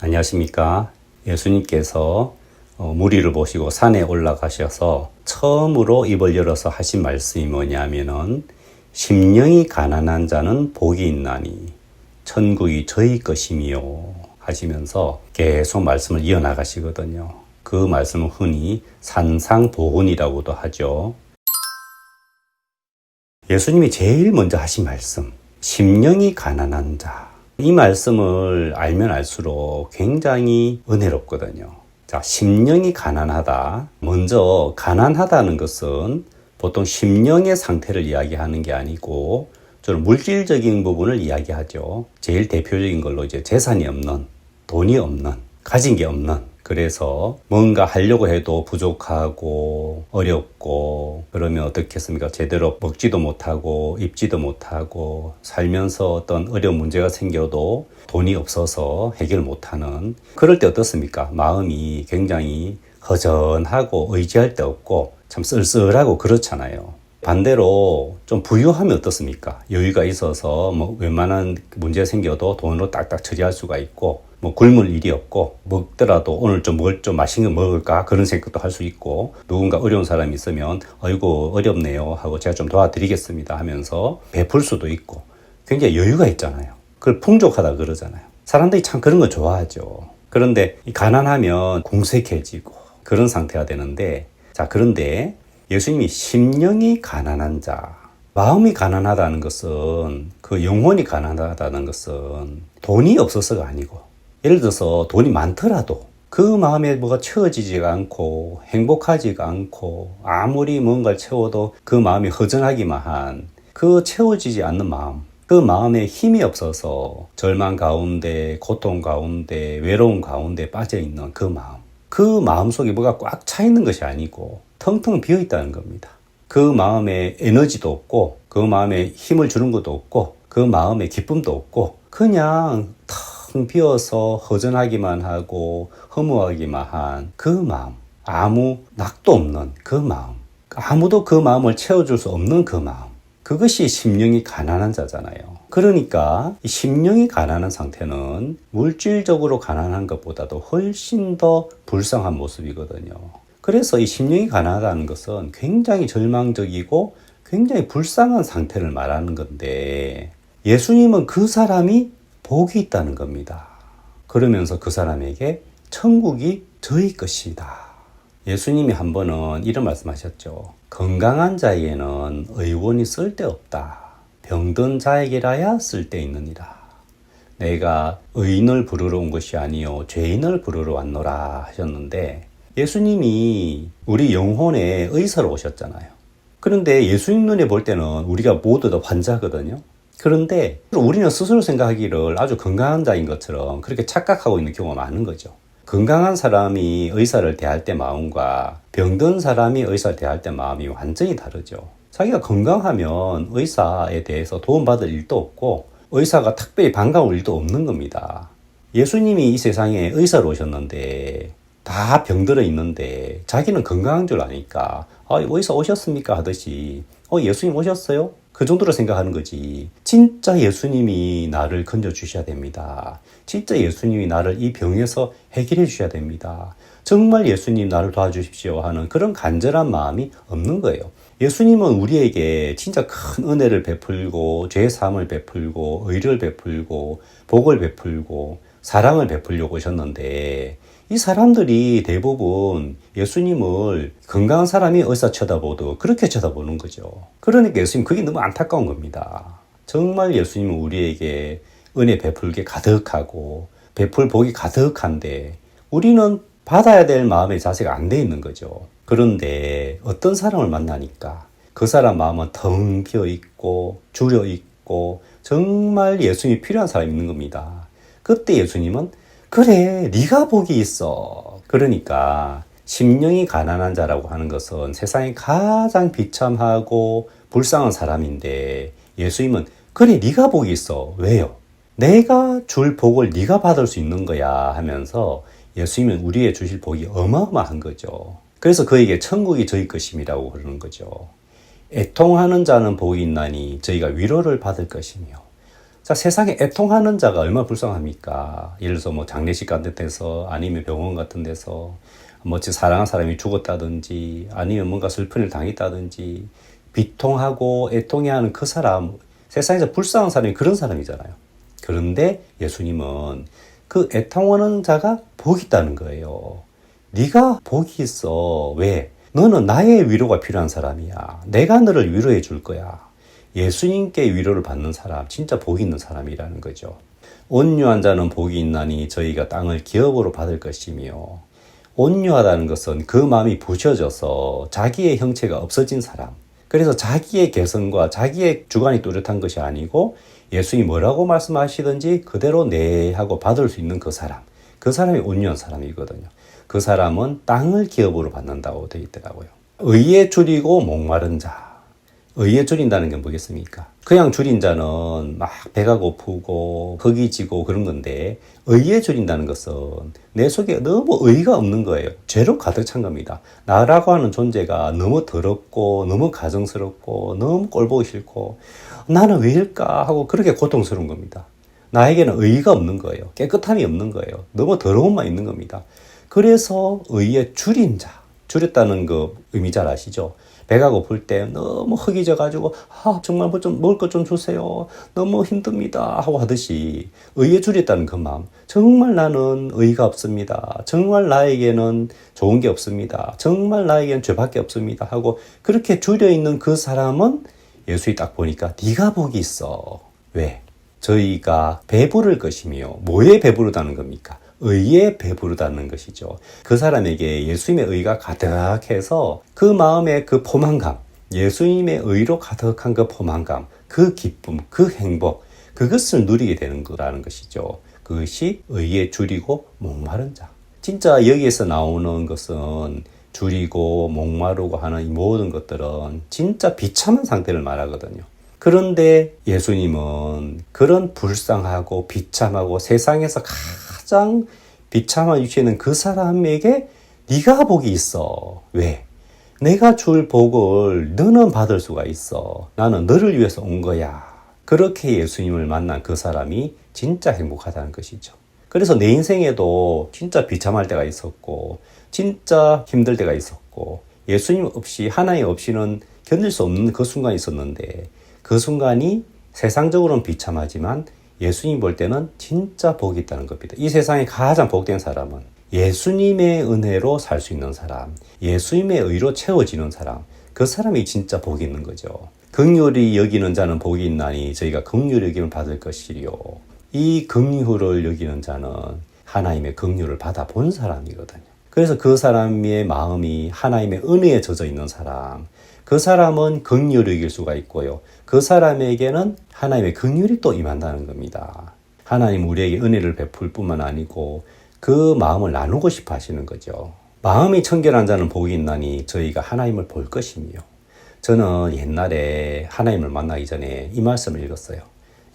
안녕하십니까. 예수님께서 어, 무리를 보시고 산에 올라가셔서 처음으로 입을 열어서 하신 말씀이 뭐냐면은 심령이 가난한 자는 복이 있나니 천국이 저희 것이미요 하시면서 계속 말씀을 이어나가시거든요. 그 말씀은 흔히 산상보훈이라고도 하죠. 예수님이 제일 먼저 하신 말씀, 심령이 가난한 자. 이 말씀을 알면 알수록 굉장히 은혜롭거든요. 자, 심령이 가난하다. 먼저, 가난하다는 것은 보통 심령의 상태를 이야기하는 게 아니고, 저는 물질적인 부분을 이야기하죠. 제일 대표적인 걸로 이제 재산이 없는, 돈이 없는, 가진 게 없는, 그래서 뭔가 하려고 해도 부족하고 어렵고 그러면 어떻겠습니까? 제대로 먹지도 못하고 입지도 못하고 살면서 어떤 어려운 문제가 생겨도 돈이 없어서 해결 못하는 그럴 때 어떻습니까? 마음이 굉장히 허전하고 의지할 데 없고 참 쓸쓸하고 그렇잖아요. 반대로 좀 부유하면 어떻습니까? 여유가 있어서 뭐 웬만한 문제 생겨도 돈으로 딱딱 처리할 수가 있고 뭐 굶을 일이 없고 먹더라도 오늘 좀뭘좀 맛있는 거 먹을까 그런 생각도 할 수 있고 누군가 어려운 사람이 있으면 아이고 어렵네요 하고 제가 좀 도와드리겠습니다 하면서 베풀 수도 있고 굉장히 여유가 있잖아요. 그걸 풍족하다 그러잖아요. 사람들이 참 그런 거 좋아하죠. 그런데 이 가난하면 궁색해지고 그런 상태가 되는데 자 그런데 예수님이 심령이 가난한 자 마음이 가난하다는 것은 그 영혼이 가난하다는 것은 돈이 없어서가 아니고 예를 들어서 돈이 많더라도 그 마음에 뭐가 채워지지가 않고 행복하지가 않고 아무리 뭔가를 채워도 그 마음이 허전하기만 한 그 채워지지 않는 마음 그 마음에 힘이 없어서 절망 가운데 고통 가운데 외로움 가운데 빠져 있는 그 마음 그 마음 속에 뭐가 꽉 차 있는 것이 아니고 텅텅 비어 있다는 겁니다. 그 마음에 에너지도 없고 그 마음에 힘을 주는 것도 없고 그 마음에 기쁨도 없고 그냥 텅 비어서 허전하기만 하고 허무하기만 한 그 마음 아무 낙도 없는 그 마음 아무도 그 마음을 채워줄 수 없는 그 마음 그것이 심령이 가난한 자잖아요. 그러니까 이 심령이 가난한 상태는 물질적으로 가난한 것보다도 훨씬 더 불쌍한 모습이거든요. 그래서 이 심령이 가난하다는 것은 굉장히 절망적이고 굉장히 불쌍한 상태를 말하는 건데 예수님은 그 사람이 복이 있다는 겁니다. 그러면서 그 사람에게 천국이 저희 것이다. 예수님이 한 번은 이런 말씀하셨죠. 건강한 자에게는 의원이 쓸데없다. 병든 자에게라야 쓸데있느니라. 내가 의인을 부르러 온 것이 아니요 죄인을 부르러 왔노라 하셨는데 예수님이 우리 영혼의 의사로 오셨잖아요. 그런데 예수님 눈에 볼 때는 우리가 모두 다 환자거든요. 그런데 우리는 스스로 생각하기를 아주 건강한 자인 것처럼 그렇게 착각하고 있는 경우가 많은 거죠. 건강한 사람이 의사를 대할 때 마음과 병든 사람이 의사를 대할 때 마음이 완전히 다르죠. 자기가 건강하면 의사에 대해서 도움받을 일도 없고 의사가 특별히 반가울 일도 없는 겁니다. 예수님이 이 세상에 의사로 오셨는데 다 병들어 있는데 자기는 건강한 줄 아니까 아, 의사 오셨습니까 하듯이 어 예수님 오셨어요? 그 정도로 생각하는 거지. 진짜 예수님이 나를 건져 주셔야 됩니다. 진짜 예수님이 나를 이 병에서 해결해 주셔야 됩니다. 정말 예수님 나를 도와주십시오 하는 그런 간절한 마음이 없는 거예요. 예수님은 우리에게 진짜 큰 은혜를 베풀고 죄 사함을 베풀고 의를 베풀고 복을 베풀고 사랑을 베풀려고 오셨는데 이 사람들이 대부분 예수님을 건강한 사람이 의사 쳐다보도 그렇게 쳐다보는 거죠. 그러니까 예수님 그게 너무 안타까운 겁니다. 정말 예수님은 우리에게 은혜 베풀게 가득하고 베풀 복이 가득한데 우리는 받아야 될 마음의 자세가 안 돼 있는 거죠. 그런데 어떤 사람을 만나니까 그 사람 마음은 텅 비어 있고 줄여 있고 정말 예수님이 필요한 사람이 있는 겁니다. 그때 예수님은 그래, 네가 복이 있어. 그러니까 심령이 가난한 자라고 하는 것은 세상에 가장 비참하고 불쌍한 사람인데 예수님은 그래, 네가 복이 있어. 왜요? 내가 줄 복을 네가 받을 수 있는 거야 하면서 예수님은 우리의 주실 복이 어마어마한 거죠. 그래서 그에게 천국이 저희 것임이라고 그러는 거죠. 애통하는 자는 복이 있나니 저희가 위로를 받을 것이며 자, 세상에 애통하는 자가 얼마나 불쌍합니까? 예를 들어서 뭐 장례식 같은 데서 아니면 병원 같은 데서 뭐지 사랑하는 사람이 죽었다든지 아니면 뭔가 슬픈 일 당했다든지 비통하고 애통해하는 그 사람 세상에서 불쌍한 사람이 그런 사람이잖아요. 그런데 예수님은 그 애통하는 자가 복이 있다는 거예요. 네가 복이 있어. 왜? 너는 나의 위로가 필요한 사람이야. 내가 너를 위로해 줄 거야. 예수님께 위로를 받는 사람, 진짜 복이 있는 사람이라는 거죠. 온유한 자는 복이 있나니 저희가 땅을 기업으로 받을 것이며 온유하다는 것은 그 마음이 부셔져서 자기의 형체가 없어진 사람. 그래서 자기의 개성과 자기의 주관이 뚜렷한 것이 아니고 예수님이 뭐라고 말씀하시든지 그대로 네 하고 받을 수 있는 그 사람. 그 사람이 온유한 사람이거든요. 그 사람은 땅을 기업으로 받는다고 되어 있더라고요. 의에 줄이고 목마른 자. 의에 줄인다는 게 뭐겠습니까? 그냥 줄인 자는 막 배가 고프고 허기지고 그런 건데 의에 줄인다는 것은 내 속에 너무 의가 없는 거예요. 죄로 가득 찬 겁니다. 나라고 하는 존재가 너무 더럽고 너무 가정스럽고 너무 꼴보기 싫고 나는 왜일까 하고 그렇게 고통스러운 겁니다. 나에게는 의가 없는 거예요. 깨끗함이 없는 거예요. 너무 더러움만 있는 겁니다. 그래서 의에 줄인 자, 줄였다는 그 의미 잘 아시죠? 배가 고플 때 너무 허기져 가지고 아 정말 뭐 좀 먹을 것 좀 주세요. 너무 힘듭니다 하고 하듯이 의에 줄였다는 그 마음. 정말 나는 의가 없습니다. 정말 나에게는 좋은 게 없습니다. 정말 나에게는 죄밖에 없습니다 하고 그렇게 줄여 있는 그 사람은 예수이 딱 보니까 네가 복이 있어. 왜? 저희가 배부를 것이며 뭐에 배부르다는 겁니까? 의에 배부르다는 것이죠. 그 사람에게 예수님의 의가 가득해서 그 마음의 그 포만감, 예수님의 의로 가득한 그 포만감, 그 기쁨, 그 행복, 그것을 누리게 되는 거라는 것이죠. 그것이 의에 줄이고 목마른 자. 진짜 여기에서 나오는 것은 줄이고 목마르고 하는 이 모든 것들은 진짜 비참한 상태를 말하거든요. 그런데 예수님은 그런 불쌍하고 비참하고 세상에서 가장 비참한 위치에 있는 그 사람에게 네가 복이 있어. 왜? 내가 줄 복을 너는 받을 수가 있어. 나는 너를 위해서 온 거야. 그렇게 예수님을 만난 그 사람이 진짜 행복하다는 것이죠. 그래서 내 인생에도 진짜 비참할 때가 있었고, 진짜 힘들 때가 있었고, 예수님 없이, 하나님 없이는 견딜 수 없는 그 순간이 있었는데, 그 순간이 세상적으로는 비참하지만 예수님 볼 때는 진짜 복이 있다는 겁니다. 이 세상에 가장 복된 사람은 예수님의 은혜로 살 수 있는 사람, 예수님의 의로 채워지는 사람, 그 사람이 진짜 복이 있는 거죠. 긍휼히 여기는 자는 복이 있나니 저희가 긍휼히 여김을 받을 것이요. 이 긍휼을 여기는 자는 하나님의 긍휼을 받아 본 사람이거든요. 그래서 그 사람의 마음이 하나님의 은혜에 젖어 있는 사람, 그 사람은 긍휼을 이길 수가 있고요. 그 사람에게는 하나님의 긍휼이 또 임한다는 겁니다. 하나님 우리에게 은혜를 베풀 뿐만 아니고 그 마음을 나누고 싶어 하시는 거죠. 마음이 청결한 자는 복이 있나니 저희가 하나님을 볼 것이며 저는 옛날에 하나님을 만나기 전에 이 말씀을 읽었어요.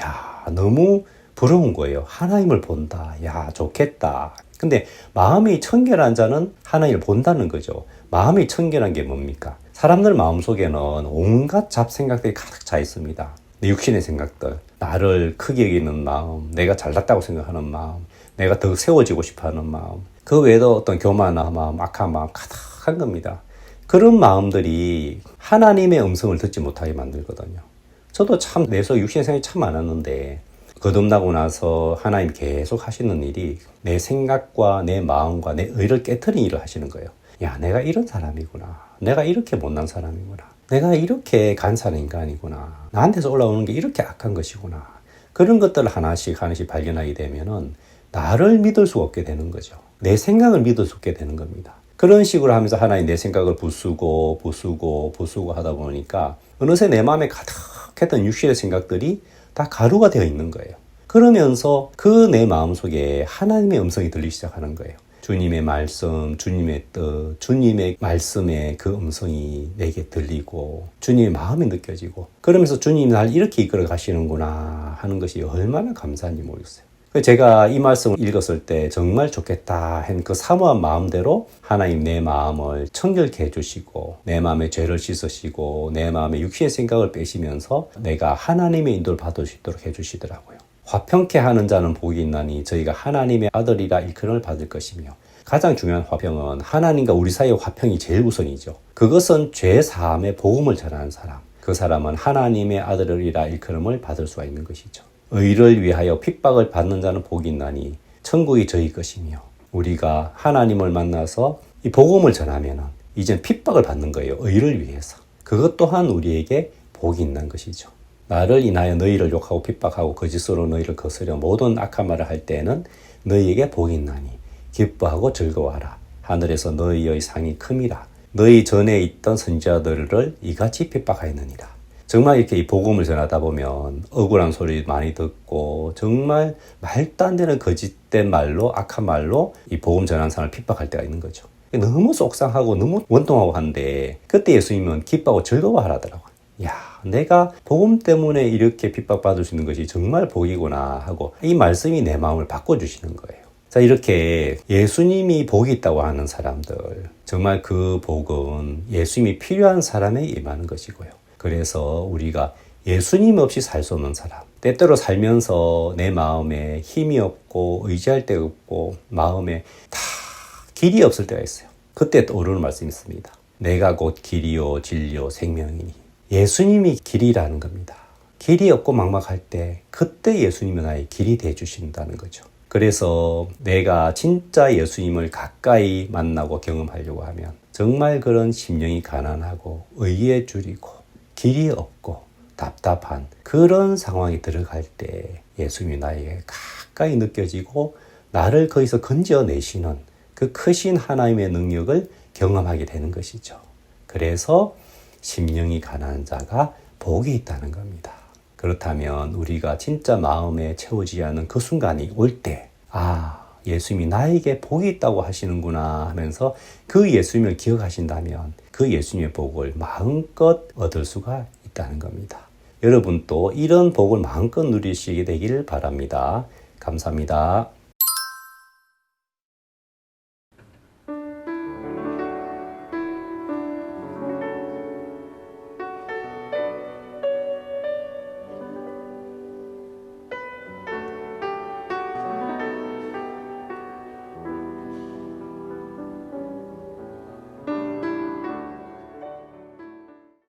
야, 너무 부러운 거예요. 하나님을 본다. 야, 좋겠다. 근데 마음이 청결한 자는 하나님을 본다는 거죠. 마음이 청결한 게 뭡니까? 사람들 마음속에는 온갖 잡생각들이 가득 차 있습니다. 내 육신의 생각들, 나를 크게 여기는 마음, 내가 잘났다고 생각하는 마음, 내가 더 세워지고 싶어 하는 마음, 그 외에도 어떤 교만한 마음, 악한 마음 가득한 겁니다. 그런 마음들이 하나님의 음성을 듣지 못하게 만들거든요. 저도 참내속 육신의 생각이 참 많았는데 거듭나고 나서 하나님 계속 하시는 일이 내 생각과 내 마음과 내 의를 깨뜨린 일을 하시는 거예요. 야, 내가 이런 사람이구나. 내가 이렇게 못난 사람이구나. 내가 이렇게 간사한 인간이구나. 나한테서 올라오는 게 이렇게 악한 것이구나. 그런 것들을 하나씩 하나씩 발견하게 되면은 나를 믿을 수 없게 되는 거죠. 내 생각을 믿을 수 없게 되는 겁니다. 그런 식으로 하면서 하나님 내 생각을 부수고 부수고 부수고 하다 보니까 어느새 내 마음에 가득했던 육신의 생각들이 다 가루가 되어 있는 거예요. 그러면서 그 내 마음 속에 하나님의 음성이 들리기 시작하는 거예요. 주님의 말씀, 주님의 뜻, 주님의 말씀의 그 음성이 내게 들리고 주님의 마음이 느껴지고 그러면서 주님 날 이렇게 이끌어 가시는구나 하는 것이 얼마나 감사한지 모르겠어요. 제가 이 말씀을 읽었을 때 정말 좋겠다 한 그 사모한 마음대로 하나님 내 마음을 청결케 해주시고 내 마음의 죄를 씻으시고 내 마음의 육신의 생각을 빼시면서 내가 하나님의 인도를 받을 수 있도록 해주시더라고요. 화평케 하는 자는 복이 있나니 저희가 하나님의 아들이라 일컬음을 받을 것이며 가장 중요한 화평은 하나님과 우리 사이의 화평이 제일 우선이죠. 그것은 죄 사함의 복음을 전하는 사람. 그 사람은 하나님의 아들이라 일컬음을 받을 수가 있는 것이죠. 의를 위하여 핍박을 받는 자는 복이 있나니 천국이 저희 것이며 우리가 하나님을 만나서 이 복음을 전하면은 이젠 핍박을 받는 거예요. 의를 위해서. 그것 또한 우리에게 복이 있는 것이죠. 나를 인하여 너희를 욕하고 핍박하고 거짓으로 너희를 거스려 모든 악한 말을 할 때에는 너희에게 복이 있나니 기뻐하고 즐거워하라. 하늘에서 너희의 상이 큼이라. 너희 전에 있던 선지자들을 이같이 핍박하였느니라. 정말 이렇게 이 복음을 전하다 보면 억울한 소리 많이 듣고 정말 말도 안 되는 거짓된 말로 악한 말로 이 복음 전하는 사람을 핍박할 때가 있는 거죠. 너무 속상하고 너무 원통하고 한데 그때 예수님은 기뻐하고 즐거워하라더라고요. 야, 내가 복음 때문에 이렇게 핍박받을 수 있는 것이 정말 복이구나 하고 이 말씀이 내 마음을 바꿔주시는 거예요. 자, 이렇게 예수님이 복이 있다고 하는 사람들, 정말 그 복은 예수님이 필요한 사람에 임하는 것이고요. 그래서 우리가 예수님 없이 살 수 없는 사람, 때때로 살면서 내 마음에 힘이 없고 의지할 데 없고 마음에 다 길이 없을 때가 있어요. 그때 떠오르는 말씀이 있습니다. 내가 곧 길이요 진리요 생명이니 예수님이 길이라는 겁니다. 길이 없고 막막할 때 그때 예수님이 나의 길이 돼 주신다는 거죠. 그래서 내가 진짜 예수님을 가까이 만나고 경험하려고 하면 정말 그런 심령이 가난하고 의에 줄이고 길이 없고 답답한 그런 상황이 들어갈 때 예수님이 나에게 가까이 느껴지고 나를 거기서 건져내시는 그 크신 하나님의 능력을 경험하게 되는 것이죠. 그래서 심령이 가난한 자가 복이 있다는 겁니다. 그렇다면 우리가 진짜 마음에 채워지지 않는 그 순간이 올 때, 아, 예수님이 나에게 복이 있다고 하시는구나 하면서 그 예수님을 기억하신다면 그 예수님의 복을 마음껏 얻을 수가 있다는 겁니다. 여러분도 이런 복을 마음껏 누리시게 되기를 바랍니다. 감사합니다.